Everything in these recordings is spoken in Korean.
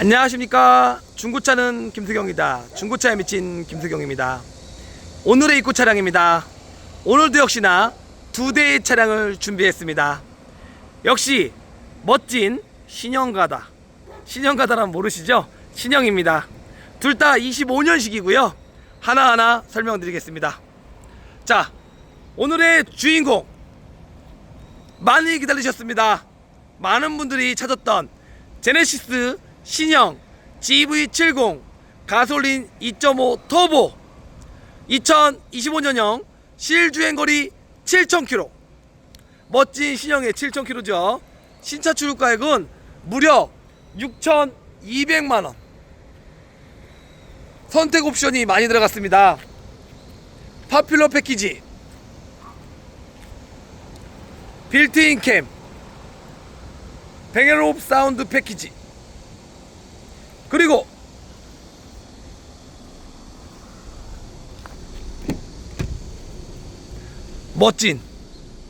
안녕하십니까. 중고차는 김수경이다. 중고차에 미친 김수경입니다. 오늘의 입고 차량입니다. 오늘도 역시나 두 대의 차량을 준비했습니다. 역시 멋진 신형가다. 신형가다란 모르시죠? 신형입니다. 둘 다 25년식이고요. 하나하나 설명드리겠습니다. 자 오늘의 주인공. 많이 기다리셨습니다. 많은 분들이 찾았던 제네시스 신형 GV70 가솔린 2.5 터보. 2025년형 실주행거리 7,000km 멋진 신형의 7,000km죠. 신차 출고가액은 무려 6,200만원. 선택 옵션이 많이 들어갔습니다. 파퓰러 패키지. 빌트인 캠. 뱅앤롭 사운드 패키지 그리고 멋진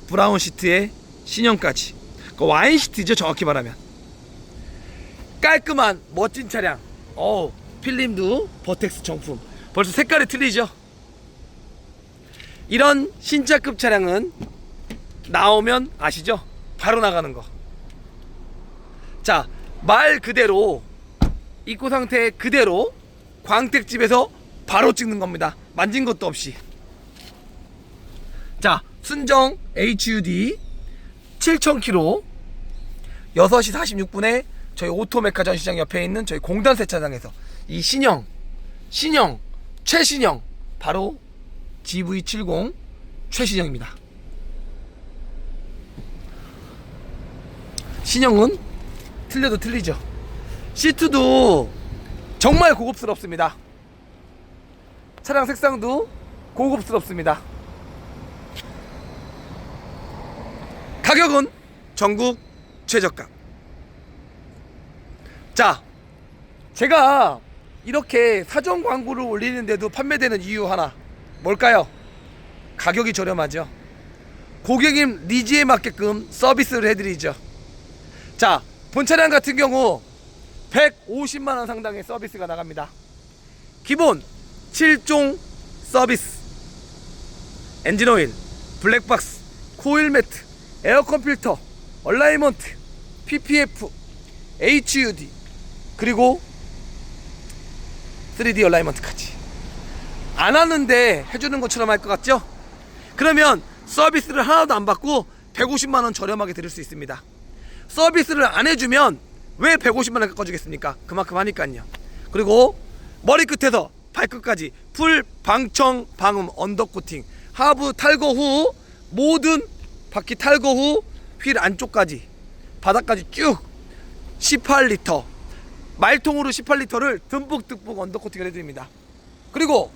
브라운 시트의 신형까지. 그 와인 시트죠 정확히 말하면. 깔끔한 멋진 차량. 어우 필름도 버텍스 정품. 벌써 색깔이 틀리죠? 이런 신차급 차량은 나오면 아시죠? 바로 나가는 거. 자, 말 그대로 입고 상태 그대로 광택집에서 바로 찍는 겁니다. 만진 것도 없이. 자, 순정 HUD 7,000km 6시 46분에 저희 오토메카 전 시장 옆에 있는 저희 공단 세차장에서 이 신형, 신형, 최신형 바로 GV70 최신형입니다. 신형은 틀려도 틀리죠. 시트도 정말 고급스럽습니다. 차량 색상도 고급스럽습니다. 가격은 전국 최저가. 자, 제가 이렇게 사전 광고를 올리는데도 판매되는 이유 하나 뭘까요? 가격이 저렴하죠. 고객님 니즈에 맞게끔 서비스를 해드리죠. 자, 본 차량 같은 경우 150만 원 상당의 서비스가 나갑니다. 기본 7종 서비스. 엔진 오일, 블랙박스, 코일 매트, 에어컨 필터, 얼라이먼트, PPF, HUD, 그리고 3D 얼라이먼트까지. 안 하는데 해주는 것처럼 할 것 같죠? 그러면 서비스를 하나도 안 받고 150만 원 저렴하게 드릴 수 있습니다. 서비스를 안 해주면 왜 150만 원 깎아주겠습니까? 그만큼 하니까요. 그리고 머리 끝에서 발끝까지 풀 방청 방음 언더 코팅 하부 탈거 후 모든 바퀴 탈거 후 휠 안쪽까지 바닥까지 쭉 18리터 말통으로 18리터를 듬뿍듬뿍 언더 코팅을 해드립니다. 그리고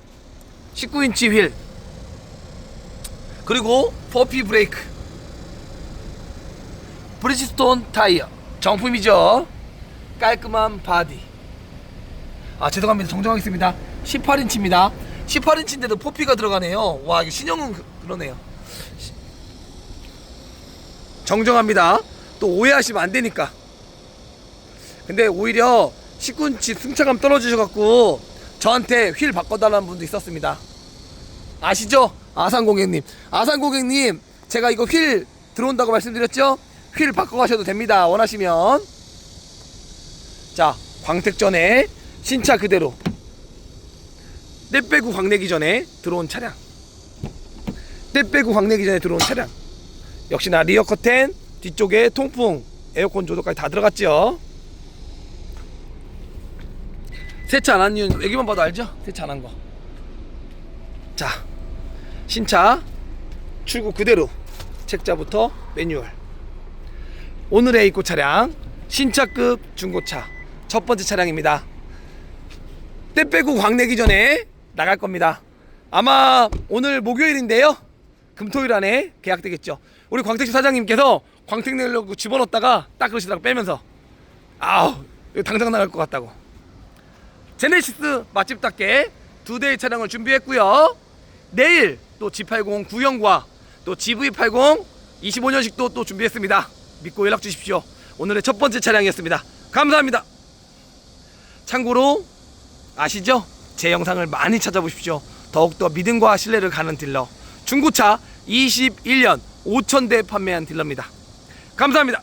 19인치 휠 그리고 퍼피 브레이크 브리지스톤 타이어 정품이죠 깔끔한 바디 아 죄송합니다 정정하겠습니다 18인치입니다 18인치인데도 포피가 들어가네요 와 이거 신형은 그- 그러네요 시- 정정합니다 또 오해하시면 안 되니까 근데 오히려 19인치 승차감 떨어지셔갖고 저한테 휠 바꿔달라는 분도 있었습니다 아시죠? 아산 고객님. 아산 고객님, 제가 이거 휠 들어온다고 말씀드렸죠? 휠 바꿔가셔도 됩니다. 원하시면. 자, 광택 전에 신차 그대로. 때 빼고 광내기 전에 들어온 차량. 때 빼고 광내기 전에 들어온 차량. 역시나 리어 커튼, 뒤쪽에 통풍, 에어컨 조도까지 다 들어갔죠? 세차 안 한 이유는 여기만 봐도 알죠? 세차 안 한 거. 자, 신차 출고 그대로 책자부터 매뉴얼. 오늘의 입고 차량 신차급 중고차 첫 번째 차량입니다. 때 빼고 광내기 전에 나갈 겁니다. 아마 오늘 목요일인데요. 금토일 안에 계약되겠죠. 우리 광택시 사장님께서 광택 내려고 집어넣었다가 딱 그러시다가 빼면서 아우 이거 당장 나갈 것 같다고. 제네시스 맛집답게 두 대의 차량을 준비했고요. 내일 또 G80 구형과 또 GV80 25년식도 또 준비했습니다. 믿고 연락 주십시오. 오늘의 첫 번째 차량이었습니다. 감사합니다. 참고로 아시죠? 제 영상을 많이 찾아보십시오. 더욱더 믿음과 신뢰를 가는 딜러. 중고차 21년 5,000대 판매한 딜러입니다. 감사합니다.